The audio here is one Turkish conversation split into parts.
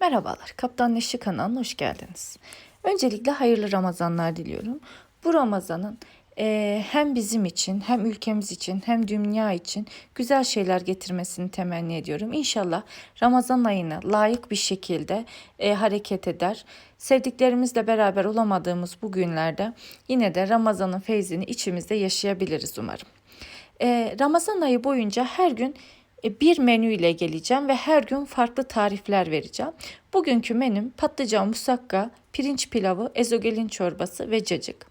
Merhabalar, Kaptan Neşi kanalına hoş geldiniz. Öncelikle hayırlı Ramazanlar diliyorum. Bu Ramazan'ın eee, hem bizim için, hem ülkemiz için, hem dünya için güzel şeyler getirmesini temenni ediyorum. İnşallah Ramazan ayına layık bir şekilde eee, hareket eder. Sevdiklerimizle beraber olamadığımız bu günlerde yine de Ramazan'ın feyzini içimizde yaşayabiliriz umarım. Ee, Ramazan ayı boyunca her gün e, bir menüyle geleceğim ve her gün farklı tarifler vereceğim. Bugünkü menüm patlıcan musakka, pirinç pilavı, ezogelin çorbası ve cacık.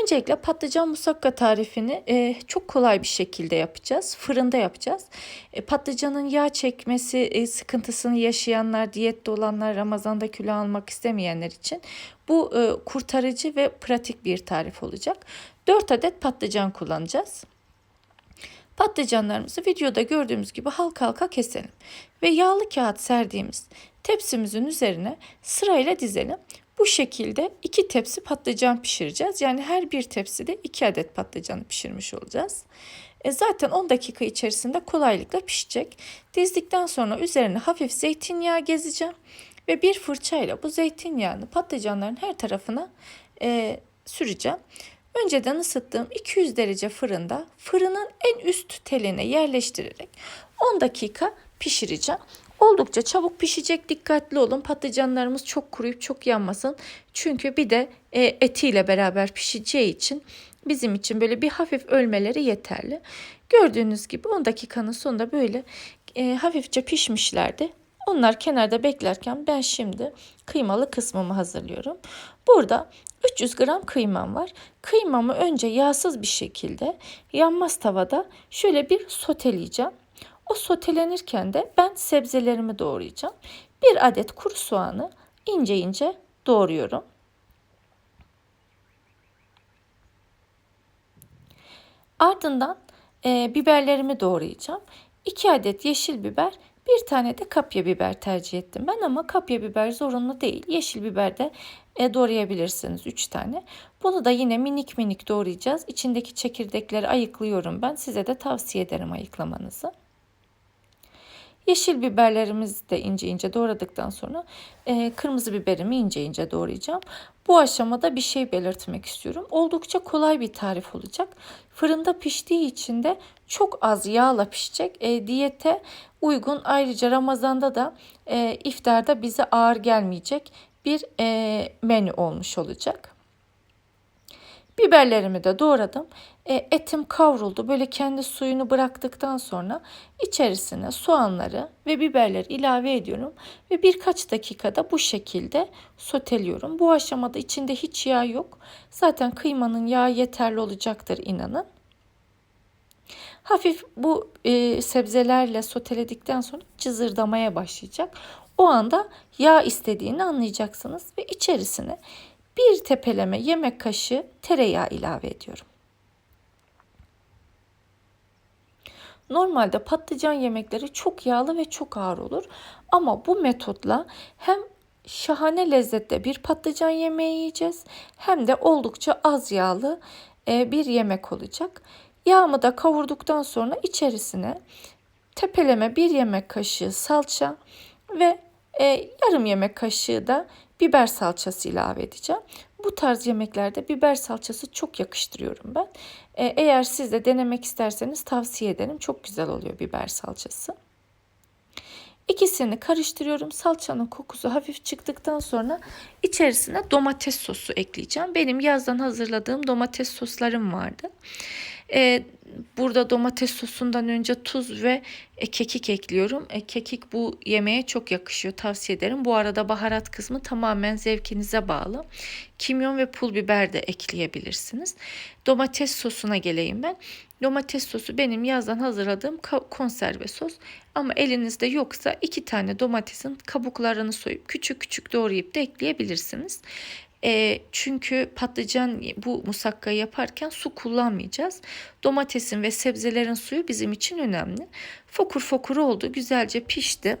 Öncelikle patlıcan musakka tarifini e, çok kolay bir şekilde yapacağız. Fırında yapacağız. E, patlıcanın yağ çekmesi e, sıkıntısını yaşayanlar, diyette olanlar, Ramazan'da kilo almak istemeyenler için bu e, kurtarıcı ve pratik bir tarif olacak. 4 adet patlıcan kullanacağız. Patlıcanlarımızı videoda gördüğümüz gibi halka halka keselim. Ve yağlı kağıt serdiğimiz tepsimizin üzerine sırayla dizelim. Bu şekilde iki tepsi patlıcan pişireceğiz. Yani her bir tepside iki adet patlıcanı pişirmiş olacağız. E zaten 10 dakika içerisinde kolaylıkla pişecek. Dizdikten sonra üzerine hafif zeytinyağı gezeceğim. Ve bir fırçayla bu zeytinyağını patlıcanların her tarafına e, süreceğim. Önceden ısıttığım 200 derece fırında fırının en üst teline yerleştirerek 10 dakika pişireceğim. Oldukça çabuk pişecek. Dikkatli olun. Patlıcanlarımız çok kuruyup çok yanmasın. Çünkü bir de e, etiyle beraber pişeceği için bizim için böyle bir hafif ölmeleri yeterli. Gördüğünüz gibi 10 dakikanın sonunda böyle e, hafifçe pişmişlerdi. Onlar kenarda beklerken ben şimdi kıymalı kısmımı hazırlıyorum. Burada 300 gram kıymam var. Kıymamı önce yağsız bir şekilde yanmaz tavada şöyle bir soteleyeceğim. O sotelenirken de ben sebzelerimi doğrayacağım. Bir adet kuru soğanı ince ince doğruyorum. Ardından e, biberlerimi doğrayacağım. 2 adet yeşil biber, bir tane de kapya biber tercih ettim ben ama kapya biber zorunlu değil. Yeşil biber de e, doğrayabilirsiniz 3 tane. Bunu da yine minik minik doğrayacağız. İçindeki çekirdekleri ayıklıyorum ben. Size de tavsiye ederim ayıklamanızı. Yeşil biberlerimizi de ince ince doğradıktan sonra e, kırmızı biberimi ince ince doğrayacağım. Bu aşamada bir şey belirtmek istiyorum. Oldukça kolay bir tarif olacak. Fırında piştiği için de çok az yağla pişecek. E, diyete uygun ayrıca Ramazan'da da e, iftarda bize ağır gelmeyecek bir e, menü olmuş olacak. Biberlerimi de doğradım. E, etim kavruldu. Böyle kendi suyunu bıraktıktan sonra içerisine soğanları ve biberleri ilave ediyorum. Ve birkaç dakikada bu şekilde soteliyorum. Bu aşamada içinde hiç yağ yok. Zaten kıymanın yağı yeterli olacaktır inanın. Hafif bu e, sebzelerle soteledikten sonra cızırdamaya başlayacak. O anda yağ istediğini anlayacaksınız ve içerisine bir tepeleme yemek kaşığı tereyağı ilave ediyorum. Normalde patlıcan yemekleri çok yağlı ve çok ağır olur. Ama bu metotla hem şahane lezzette bir patlıcan yemeği yiyeceğiz hem de oldukça az yağlı e, bir yemek olacak. Yağımı da kavurduktan sonra içerisine tepeleme bir yemek kaşığı salça ve e, yarım yemek kaşığı da biber salçası ilave edeceğim. Bu tarz yemeklerde biber salçası çok yakıştırıyorum ben. E, eğer siz de denemek isterseniz tavsiye ederim. Çok güzel oluyor biber salçası. İkisini karıştırıyorum. Salçanın kokusu hafif çıktıktan sonra içerisine domates sosu ekleyeceğim. Benim yazdan hazırladığım domates soslarım vardı. Ee, burada domates sosundan önce tuz ve e, kekik ekliyorum. E, kekik bu yemeğe çok yakışıyor. Tavsiye ederim. Bu arada baharat kısmı tamamen zevkinize bağlı. Kimyon ve pul biber de ekleyebilirsiniz. Domates sosuna geleyim ben. Domates sosu benim yazdan hazırladığım konserve sos. Ama elinizde yoksa iki tane domatesin kabuklarını soyup küçük küçük doğrayıp da ekleyebilirsiniz. E, çünkü patlıcan bu musakkayı yaparken su kullanmayacağız. Domatesin ve sebzelerin suyu bizim için önemli. Fokur fokur oldu. Güzelce pişti.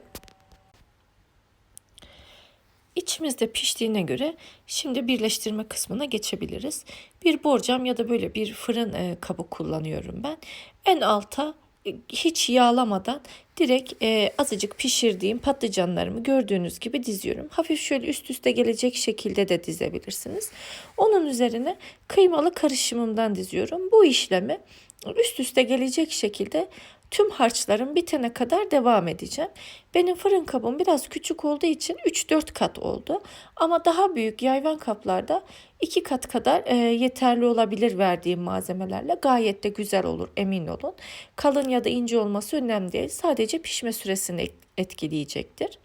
İçimizde piştiğine göre şimdi birleştirme kısmına geçebiliriz. Bir borcam ya da böyle bir fırın e, kabı kullanıyorum ben. En alta e, hiç yağlamadan direkt e, azıcık pişirdiğim patlıcanlarımı gördüğünüz gibi diziyorum. Hafif şöyle üst üste gelecek şekilde de dizebilirsiniz. Onun üzerine kıymalı karışımımdan diziyorum. Bu işlemi üst üste gelecek şekilde tüm harçlarım bitene kadar devam edeceğim. Benim fırın kabım biraz küçük olduğu için 3-4 kat oldu. Ama daha büyük yayvan kaplarda 2 kat kadar e, yeterli olabilir verdiğim malzemelerle. Gayet de güzel olur emin olun. Kalın ya da ince olması önemli değil. Sadece pişme süresini etkileyecektir.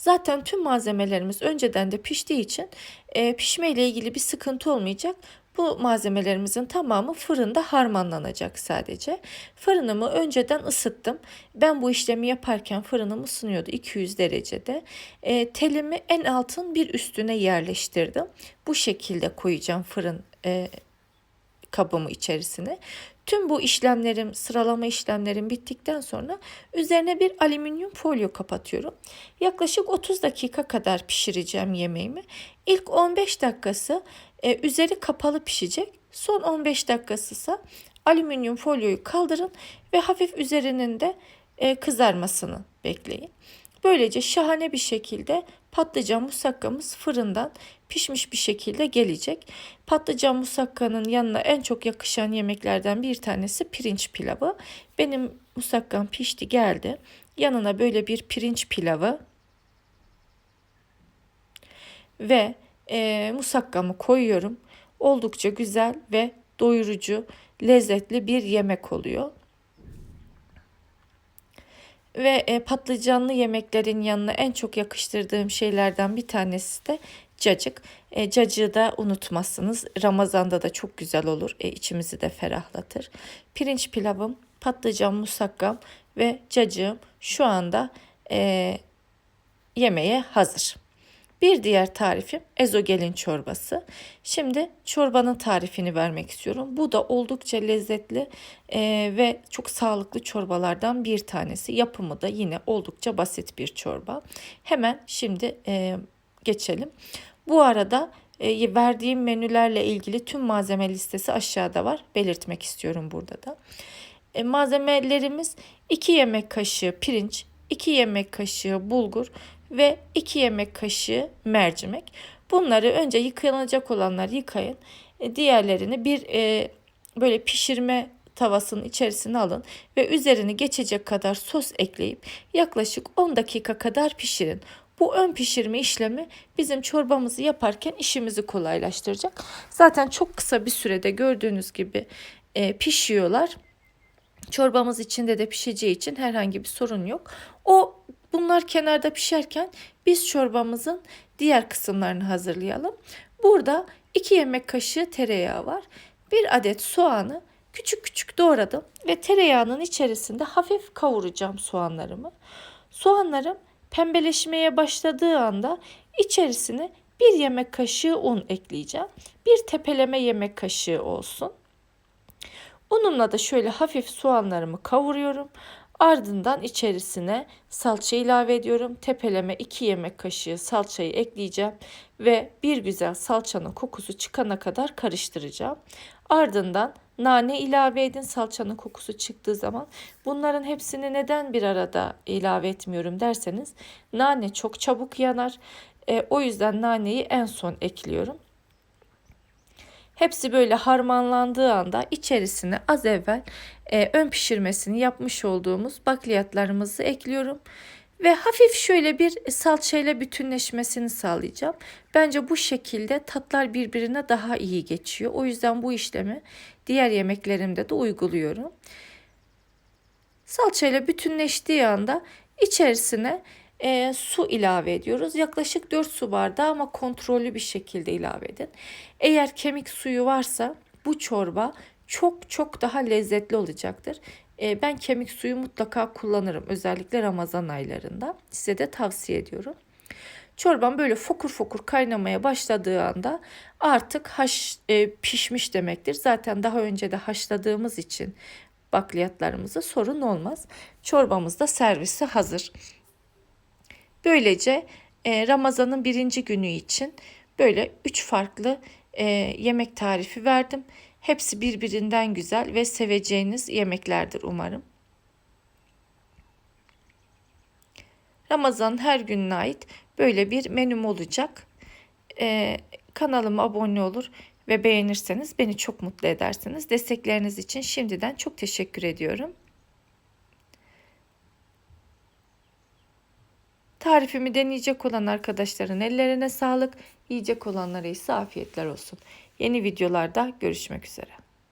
Zaten tüm malzemelerimiz önceden de piştiği için e, pişme ile ilgili bir sıkıntı olmayacak. Bu malzemelerimizin tamamı fırında harmanlanacak sadece. Fırınımı önceden ısıttım. Ben bu işlemi yaparken fırınım ısınıyordu 200 derecede. E, telimi en altın bir üstüne yerleştirdim. Bu şekilde koyacağım fırın e, kabımı içerisine. Tüm bu işlemlerim, sıralama işlemlerim bittikten sonra üzerine bir alüminyum folyo kapatıyorum. Yaklaşık 30 dakika kadar pişireceğim yemeğimi. İlk 15 dakikası e, üzeri kapalı pişecek. Son 15 dakikası ise alüminyum folyoyu kaldırın ve hafif üzerinin de e, kızarmasını bekleyin. Böylece şahane bir şekilde patlıcan musakkamız fırından pişmiş bir şekilde gelecek. Patlıcan musakkanın yanına en çok yakışan yemeklerden bir tanesi pirinç pilavı. Benim musakkam pişti geldi. Yanına böyle bir pirinç pilavı ve e, musakkamı koyuyorum. Oldukça güzel ve doyurucu, lezzetli bir yemek oluyor. Ve e, patlıcanlı yemeklerin yanına en çok yakıştırdığım şeylerden bir tanesi de cacık. E, cacığı da unutmazsınız. Ramazanda da çok güzel olur. E, içimizi de ferahlatır. Pirinç pilavım, patlıcan musakkam ve cacığım şu anda e, yemeğe hazır. Bir diğer tarifim ezogelin çorbası. Şimdi çorbanın tarifini vermek istiyorum. Bu da oldukça lezzetli e, ve çok sağlıklı çorbalardan bir tanesi. Yapımı da yine oldukça basit bir çorba. Hemen şimdi e, geçelim. Bu arada e, verdiğim menülerle ilgili tüm malzeme listesi aşağıda var. Belirtmek istiyorum burada da. Malzemelerimiz 2 yemek kaşığı pirinç, 2 yemek kaşığı bulgur ve 2 yemek kaşığı mercimek. Bunları önce yıkanacak olanlar yıkayın. E, diğerlerini bir e, böyle pişirme tavasının içerisine alın ve üzerini geçecek kadar sos ekleyip yaklaşık 10 dakika kadar pişirin. Bu ön pişirme işlemi bizim çorbamızı yaparken işimizi kolaylaştıracak. Zaten çok kısa bir sürede gördüğünüz gibi e, pişiyorlar. Çorbamız içinde de pişeceği için herhangi bir sorun yok. O bunlar kenarda pişerken biz çorbamızın diğer kısımlarını hazırlayalım. Burada 2 yemek kaşığı tereyağı var. Bir adet soğanı küçük küçük doğradım ve tereyağının içerisinde hafif kavuracağım soğanlarımı. Soğanlarım pembeleşmeye başladığı anda içerisine bir yemek kaşığı un ekleyeceğim. Bir tepeleme yemek kaşığı olsun. Unumla da şöyle hafif soğanlarımı kavuruyorum. Ardından içerisine salça ilave ediyorum. Tepeleme 2 yemek kaşığı salçayı ekleyeceğim ve bir güzel salçanın kokusu çıkana kadar karıştıracağım. Ardından nane ilave edin salçanın kokusu çıktığı zaman. Bunların hepsini neden bir arada ilave etmiyorum derseniz nane çok çabuk yanar. E, o yüzden naneyi en son ekliyorum. Hepsi böyle harmanlandığı anda içerisine az evvel e, ön pişirmesini yapmış olduğumuz bakliyatlarımızı ekliyorum. Ve hafif şöyle bir salçayla bütünleşmesini sağlayacağım. Bence bu şekilde tatlar birbirine daha iyi geçiyor. O yüzden bu işlemi diğer yemeklerimde de uyguluyorum. Salçayla bütünleştiği anda içerisine e, su ilave ediyoruz. Yaklaşık 4 su bardağı ama kontrollü bir şekilde ilave edin. Eğer kemik suyu varsa bu çorba çok çok daha lezzetli olacaktır. E, ben kemik suyu mutlaka kullanırım özellikle Ramazan aylarında. Size de tavsiye ediyorum. Çorban böyle fokur fokur kaynamaya başladığı anda artık haş e, pişmiş demektir. Zaten daha önce de haşladığımız için bakliyatlarımızda sorun olmaz. Çorbamız da servise hazır. Böylece e, Ramazan'ın birinci günü için böyle üç farklı e, yemek tarifi verdim. Hepsi birbirinden güzel ve seveceğiniz yemeklerdir umarım. Ramazan her gününe ait böyle bir menüm olacak. Ee, kanalıma abone olur ve beğenirseniz beni çok mutlu edersiniz. Destekleriniz için şimdiden çok teşekkür ediyorum. Tarifimi deneyecek olan arkadaşların ellerine sağlık, yiyecek olanlara ise afiyetler olsun. Yeni videolarda görüşmek üzere.